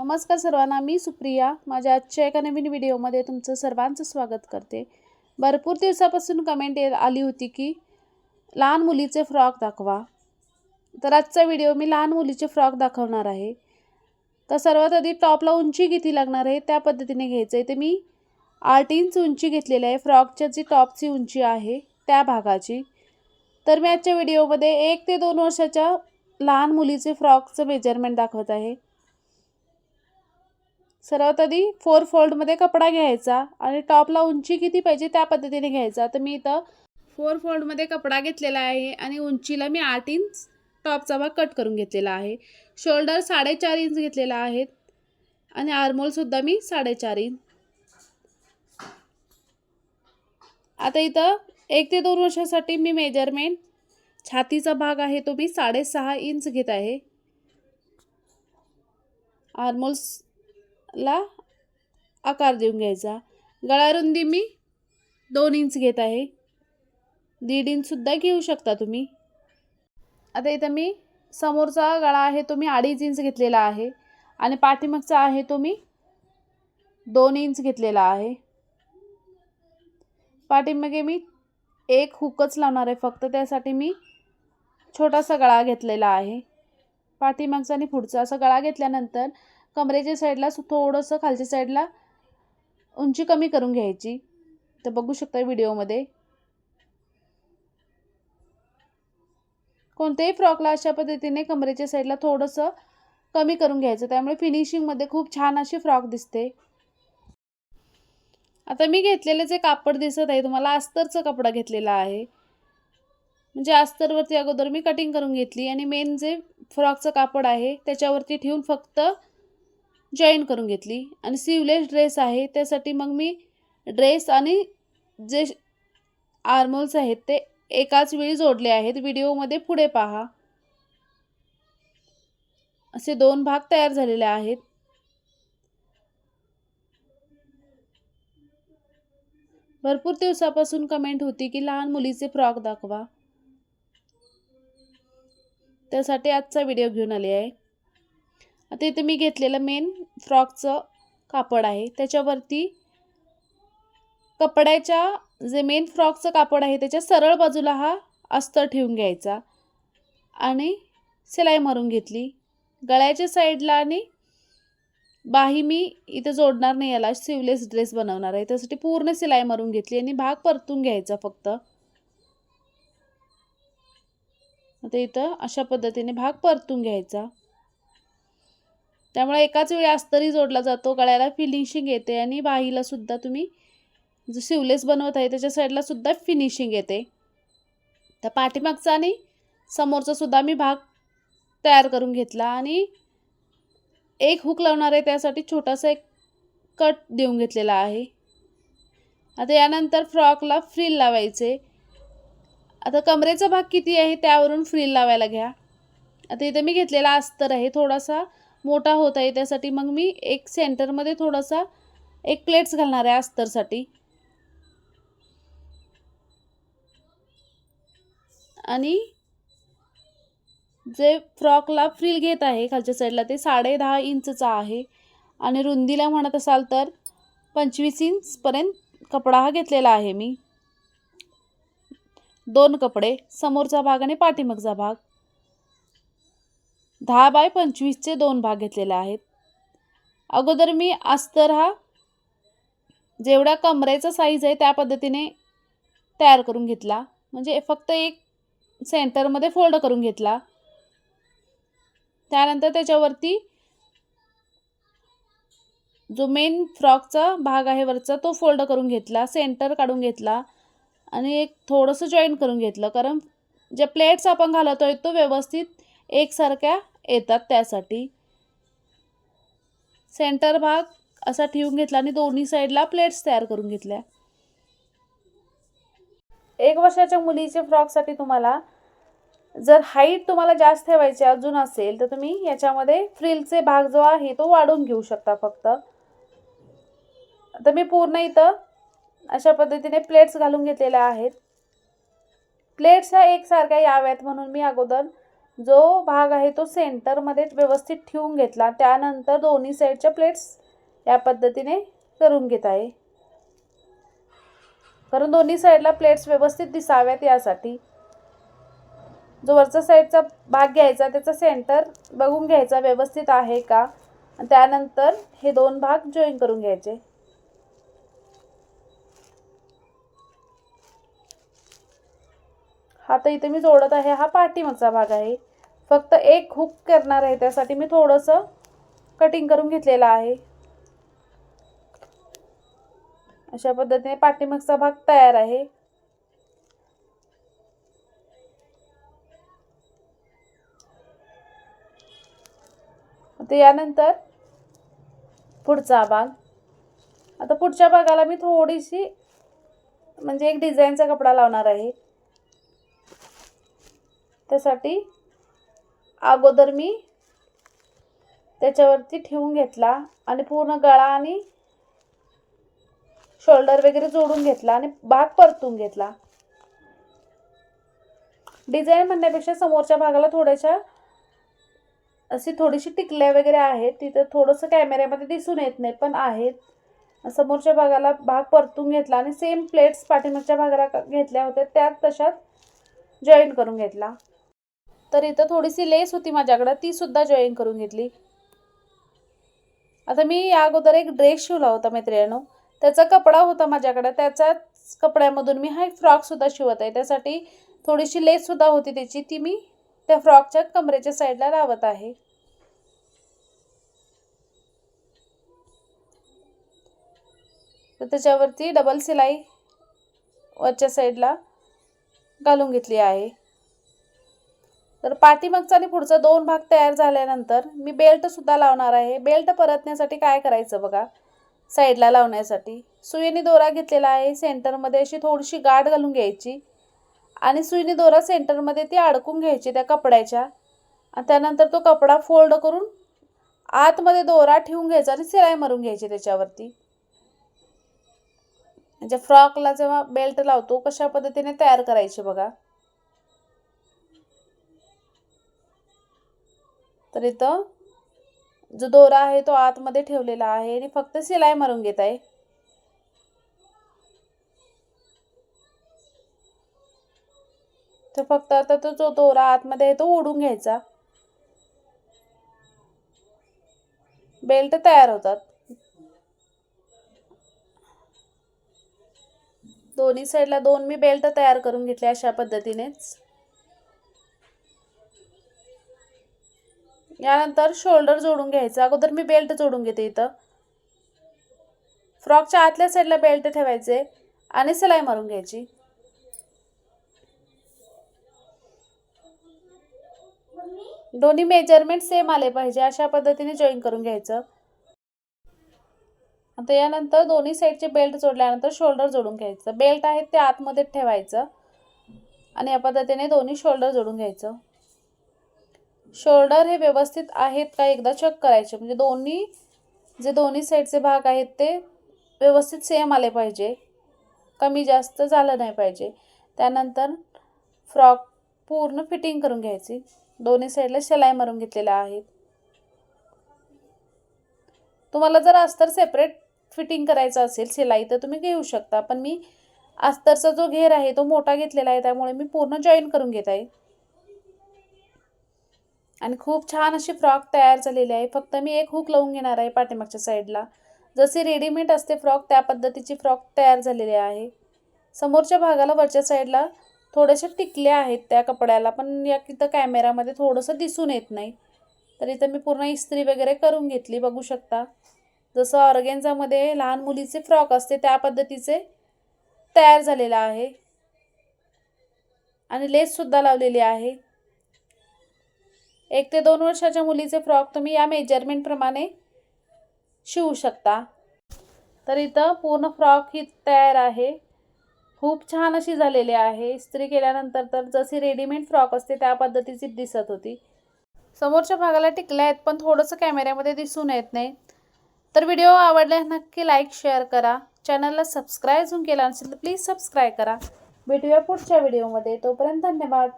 नमस्कार सर्वांना मी सुप्रिया. माझ्या आजच्या एका नवीन व्हिडिओमध्ये तुमचं सर्वांचं स्वागत करते. भरपूर दिवसापासून कमेंट येत आली होती की लहान मुलीचे फ्रॉक दाखवा. तर आजचा व्हिडिओ मी लहान मुलीचे फ्रॉक दाखवणार आहे. तर सर्वात आधी टॉपला उंची किती लागणार आहे त्या पद्धतीने घ्यायचं आहे ते मी आठ इंच उंची घेतलेली आहे. फ्रॉकच्या जी टॉपची उंची आहे त्या भागाची. तर मी आजच्या व्हिडिओमध्ये एक ते दोन वर्षाच्या लहान मुलीचे फ्रॉकचं मेजरमेंट दाखवत आहे. सर्वात आधी फोर फोल्डमध्ये कपडा घ्यायचा आणि टॉपला उंची किती पाहिजे त्या पद्धतीने घ्यायचा. तर मी इथं फोर फोल्डमध्ये कपडा घेतलेला आहे आणि उंचीला मी आठ इंच टॉपचा भाग कट करून घेतलेला आहे. शोल्डर साडेचार इंच घेतलेला आहे आणि आर्मोलसुद्धा मी साडेचार इंच आता इथं एक ते दोन वर्षासाठी मी मेजरमेंट छातीचा भाग आहे तो मी साडेसहा इंच घेत आहे. ला आकार देऊन घ्यायचा. गळारुंदी मी दोन इंच घेत आहे. दीड इंचसुद्धा घेऊ शकता तुम्ही. आता इथं मी समोरचा गळा आहे तो मी अडीच इंच घेतलेला आहे. आणि पाठीमागचा आहे तो मी दोन इंच घेतलेला आहे. पाठीमागे मी एक हुकच लावणार आहे फक्त त्यासाठी मी छोटासा गळा घेतलेला आहे. पाठीमागचा आणि पुढचा असा गळा घेतल्यानंतर कमरेच्या साईडला थोडंसं खालच्या साईडला उंची कमी करून घ्यायची. तर बघू शकता व्हिडिओमध्ये. कोणत्याही फ्रॉकला अशा पद्धतीने कमरेच्या साईडला थोडंसं कमी करून घ्यायचं. त्यामुळे फिनिशिंगमध्ये खूप छान अशी फ्रॉक दिसते. आता मी घेतलेले जे कापड दिसत आहे तुम्हाला अस्तरचा कपडा घेतलेला आहे. म्हणजे अस्तरवरती अगोदर मी कटिंग करून घेतली आणि मेन जे फ्रॉकचं कापड आहे त्याच्यावरती ठेवून फक्त जॉईन करून घेतली. आणि सिवलेस ड्रेस आहे त्यासाठी मग मी ड्रेस आणि जे आर्मोल्स आहेत ते एकाच वेळी जोडले आहेत. व्हिडिओमध्ये पुढे पहा. असे दोन भाग तयार झालेले आहेत. भरपूर दिवसापासून कमेंट होती की लहान मुलीचे फ्रॉक दाखवा. त्यासाठी आजचा व्हिडिओ घेऊन आले आहे. आता इथे मी घेतलेलं मेन फ्रॉकचं कापड आहे. त्याच्यावरती कपड्याच्या जे मेन फ्रॉकचं कापड आहे त्याच्या सरळ बाजूला हा अस्तर ठेवून घ्यायचा. आणि सिलाई मारून घेतली. गळ्याच्या साईडला आणि बाही मी इथं जोडणार नाही याला सिवलेस ड्रेस बनवणार आहे. त्यासाठी पूर्ण सिलाई मारून घेतली आणि भाग परतून घ्यायचा फक्त. आता इथं अशा पद्धतीने भाग परतून घ्यायचा. त्यामुळे एकाच वेळी अस्तरी जोडला जातो गळ्याला फिनिशिंग येते आणि बाहीला सुद्धा तुम्ही जो शिवलेस बनवत आहे त्याच्या साईडला सुद्धा फिनिशिंग येते. तर पाठीमागचा आणि समोरचा सुद्धा मी भाग तयार करून घेतला आणि एक हुक लावणार आहे त्यासाठी छोटासा एक कट देऊन घेतलेला आहे. आता यानंतर फ्रॉकला फ्रिल लावायचे. आता कमरेचा भाग किती आहे त्यावरून फ्रिल लावायला घ्या. आता इथे मी घेतलेला अस्तर आहे थोडासा मोठा होत आहे त्यासाठी मग मी एक सेंटरमध्ये थोडासा एक प्लेट्स घालणार आहे अस्तरसाठी. आणि जे फ्रॉकला फ्रिल घेत आहे खालच्या साईडला ते साडे दहा इंचचा आहे. आणि रुंदीला म्हणत असाल तर पंचवीस इंचपर्यंत कपडा हा घेतलेला आहे मी. दोन कपडे समोरचा भाग आणि पाठीमागचा भाग. दहा बाय पंचवीसचे दोन भाग घेतलेले आहेत. अगोदर मी अस्तर हा जेवढ्या कमरेचा साईज आहे त्या पद्धतीने तयार करून घेतला. म्हणजे फक्त एक सेंटरमध्ये फोल्ड करून घेतला. त्यानंतर त्याच्यावरती जो मेन फ्रॉकचा भाग आहे वरचा तो फोल्ड करून घेतला सेंटर काढून घेतला आणि एक थोडंसं जॉईन करून घेतलं. कारण ज्या प्लेट्स आपण घालतो आहे तो व्यवस्थित एकसारख्या येतात त्यासाठी. सेंटर भाग असा ठेवून घेतला आणि दोन्ही साईडला प्लेट्स तयार करून घेतल्या. एक वर्षाच्या मुलीच्या फ्रॉकसाठी तुम्हाला जर हाईट तुम्हाला जास्त ठेवायची अजून असेल तर तुम्ही याच्यामध्ये फ्रिलचे भाग जो आहे तो वाढवून घेऊ शकता फक्त. तर मी पूर्ण इथं अशा पद्धतीने प्लेट्स घालून घेतलेल्या आहेत. प्लेट्स ह्या एकसारख्या याव्यात म्हणून मी अगोदर जो भाग आहे तो सेंटरमध्ये व्यवस्थित ठेवून घेतला. त्यानंतर दोन्ही साईडच्या प्लेट्स या पद्धतीने करून घेत आहे. कारण दोन्ही साईडला प्लेट्स व्यवस्थित दिसाव्यात यासाठी. जो वरचा साईडचा भाग घ्यायचा त्याचा सेंटर बघून घ्यायचा व्यवस्थित आहे का? आणि त्यानंतर हे दोन भाग जॉईन करून घ्यायचे. हा तर इथे मी जोडत आहे. हा पाठीमागचा भाग आहे. फक्त एक हुक करणार आहे त्यासाठी मी थोडंसं कटिंग करून घेतलेलं आहे. अशा पद्धतीने पाठीमागचा भाग तयार आहे. आता यानंतर पुढचा भाग. आता पुढच्या भागाला मी थोडीशी म्हणजे एक डिझाईनचा कपडा लावणार आहे. त्यासाठी अगोदर मी त्याच्यावरती ठेवून घेतला आणि पूर्ण गळा आणि शोल्डर वगैरे जोडून घेतला आणि भाग परतून घेतला. डिझाईन म्हणण्यापेक्षा समोरच्या भागाला थोड्याशा अशी थोडीशी टिकल्या वगैरे आहेत. तिथं थोडंसं कॅमेऱ्यामध्ये दिसून येत नाही पण आहेत. समोरच्या भागाला भाग परतून घेतला आणि सेम प्लेट्स पाठीमागच्या भागाला घेतल्या होत्या. त्यात तशात जॉईन करून घेतला. तर इथं थोडीशी लेस होती माझ्याकडं. ती सुद्धा जॉईन करून घेतली. आता मी या अगोदर एक ड्रेस शिवला होता मैत्रिणीनो. त्याचा कपडा होता माझ्याकडे. त्याच्याच कपड्यामधून मी हा एक फ्रॉकसुद्धा शिवत आहे. त्यासाठी थोडीशी लेससुद्धा होती त्याची. ती मी त्या फ्रॉकच्या कमरेच्या साईडला लावत आहे. तर त्याच्यावरती डबल सिलाई वरच्या साईडला घालून घेतली आहे. तर पाठीमागचा आणि पुढचा दोन भाग तयार झाल्यानंतर मी बेल्टसुद्धा लावणार आहे. बेल्ट परतण्यासाठी काय करायचं बघा? साईडला लावण्यासाठी. सुईने दोरा घेतलेला आहे. सेंटरमध्ये अशी थोडीशी गाठ घालून घ्यायची. आणि सुईने दोरा सेंटरमध्ये ती अडकून घ्यायची त्या कपड्याच्या. आणि त्यानंतर तो कपडा फोल्ड करून आतमध्ये दोरा ठेवून घ्यायचा आणि सिलाई मारून घ्यायची त्याच्यावरती. म्हणजे फ्रॉकला जेव्हा बेल्ट लावतो कशा पद्धतीने तयार करायचे बघा? तर इथं जो दोरा आहे तो आतमध्ये ठेवलेला आहे आणि फक्त सिलाई मारून घेत आहे. तर फक्त आता तो जो दोरा आतमध्ये आहे तो ओढून घ्यायचा. बेल्ट तयार होतात. दोन्ही साईडला दोन मी बेल्ट तयार करून घेतले अशा पद्धतीनेच. यानंतर शोल्डर जोडून घ्यायचं. अगोदर मी बेल्ट जोडून घेते इथं. फ्रॉकच्या आतल्या साईडला बेल्ट ठेवायचे आणि सिलाई मारून घ्यायची. दोन्ही मेजरमेंट सेम आले पाहिजे. अशा पद्धतीने जॉईन करून घ्यायचं. आता यानंतर दोन्ही साईडचे बेल्ट जोडल्यानंतर शोल्डर जोडून घ्यायचं. बेल्ट आहेत ते आतमध्ये ठेवायचं. आणि या पद्धतीने दोन्ही शोल्डर जोडून घ्यायचं. शोल्डर हे व्यवस्थित आहेत का एकदा चेक करायचे? म्हणजे दोन्ही जे दोन्ही साईडचे भाग आहेत ते व्यवस्थित सेम आले पाहिजे. कमी जास्त झालं नाही पाहिजे. त्यानंतर फ्रॉक पूर्ण फिटिंग करून घ्यायची. दोन्ही साईडला शिलाई मारून घेतलेल्या आहेत. तुम्हाला जर अस्तर सेपरेट फिटिंग करायचं असेल शिलाई तर तुम्ही घेऊ शकता. पण मी अस्तरचा जो घेर आहे तो मोठा घेतलेला आहे त्यामुळे मी पूर्ण जॉईन करून घेत आहे. आणि खूप छान अशी फ्रॉक तयार झालेली आहे. फक्त मी एक हुक लावून घेणार आहे पाठीमागच्या साईडला जशी रेडीमेड असते फ्रॉक त्या पद्धतीची फ्रॉक तयार झालेली आहे. समोरच्या भागाला वरच्या साईडला थोड्याशा टिकल्या आहेत त्या कपड्याला पण या इथं कॅमेरामध्ये थोडंसं दिसून येत नाही. तर इथं मी पूर्ण इस्त्री वगैरे करून घेतली बघू शकता. जसं ऑर्गेन्झामध्ये लहान मुलीचे फ्रॉक असते त्या पद्धतीचे तयार झालेला आहे. आणि लेससुद्धा लावलेली आहे. एक ते दोन वर्षाच्या मुलीचे फ्रॉक तुम्ही या मेजरमेंटप्रमाणे शिवू शकता. तर इथं पूर्ण फ्रॉक ही तयार आहे. खूप छान अशी झालेली आहे. इस्त्री केल्यानंतर तर जशी रेडीमेड फ्रॉक असते त्या पद्धतीची दिसत होती. समोरच्या भागाला टिकल्या आहेत पण थोडंसं कॅमेऱ्यामध्ये दिसून येत नाही. तर व्हिडिओ आवडल्यास नक्की लाईक शेअर करा. चॅनलला सबस्क्राईब अजून केला नसेल तर प्लीज सबस्क्राईब करा. भेटूया पुढच्या व्हिडिओमध्ये. तोपर्यंत धन्यवाद.